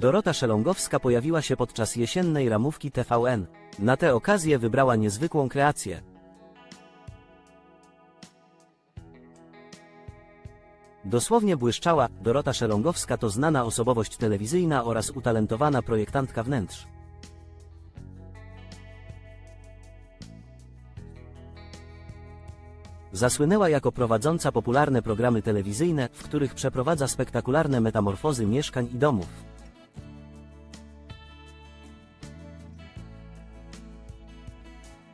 Dorota Szelongowska pojawiła się podczas jesiennej ramówki TVN. Na tę okazję wybrała niezwykłą kreację. Dosłownie błyszczała, Dorota Szelongowska to znana osobowość telewizyjna oraz utalentowana projektantka wnętrz. Zasłynęła jako prowadząca popularne programy telewizyjne, w których przeprowadza spektakularne metamorfozy mieszkań i domów.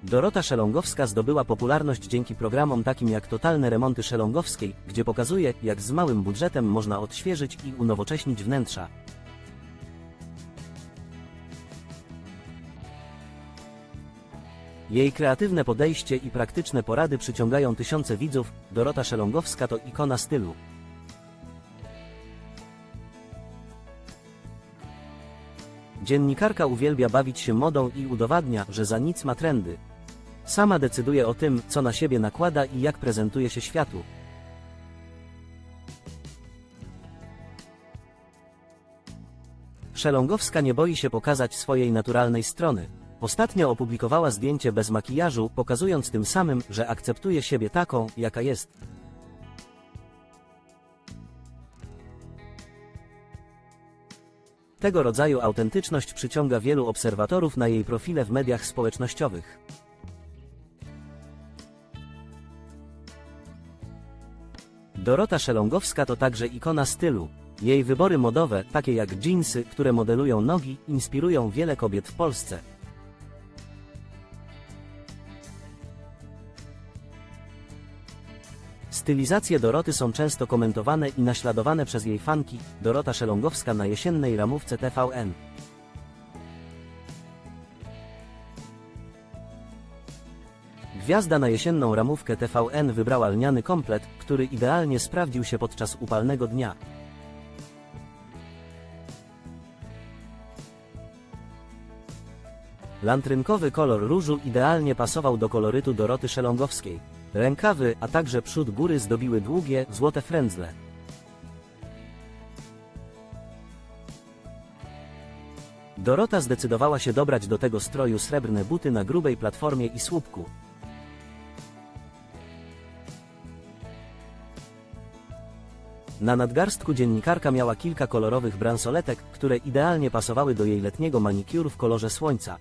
Dorota Szelongowska zdobyła popularność dzięki programom takim jak Totalne Remonty Szelongowskiej, gdzie pokazuje, jak z małym budżetem można odświeżyć i unowocześnić wnętrza. Jej kreatywne podejście i praktyczne porady przyciągają tysiące widzów. Dorota Szelongowska to ikona stylu. Dziennikarka uwielbia bawić się modą i udowadnia, że za nic ma trendy. Sama decyduje o tym, co na siebie nakłada i jak prezentuje się światu. Szelongowska nie boi się pokazać swojej naturalnej strony. Ostatnio opublikowała zdjęcie bez makijażu, pokazując tym samym, że akceptuje siebie taką, jaka jest. Tego rodzaju autentyczność przyciąga wielu obserwatorów na jej profile w mediach społecznościowych. Dorota Szelongowska to także ikona stylu. Jej wybory modowe, takie jak dżinsy, które modelują nogi, inspirują wiele kobiet w Polsce. Stylizacje Doroty są często komentowane i naśladowane przez jej fanki. Dorota Szelongowska na jesiennej ramówce TVN. Gwiazda na jesienną ramówkę TVN wybrała lniany komplet, który idealnie sprawdził się podczas upalnego dnia. Lantrynkowy kolor różu idealnie pasował do kolorytu Doroty Szelongowskiej. Rękawy, a także przód góry zdobiły długie, złote frędzle. Dorota zdecydowała się dobrać do tego stroju srebrne buty na grubej platformie i słupku. Na nadgarstku dziennikarka miała kilka kolorowych bransoletek, które idealnie pasowały do jej letniego manicure w kolorze słońca.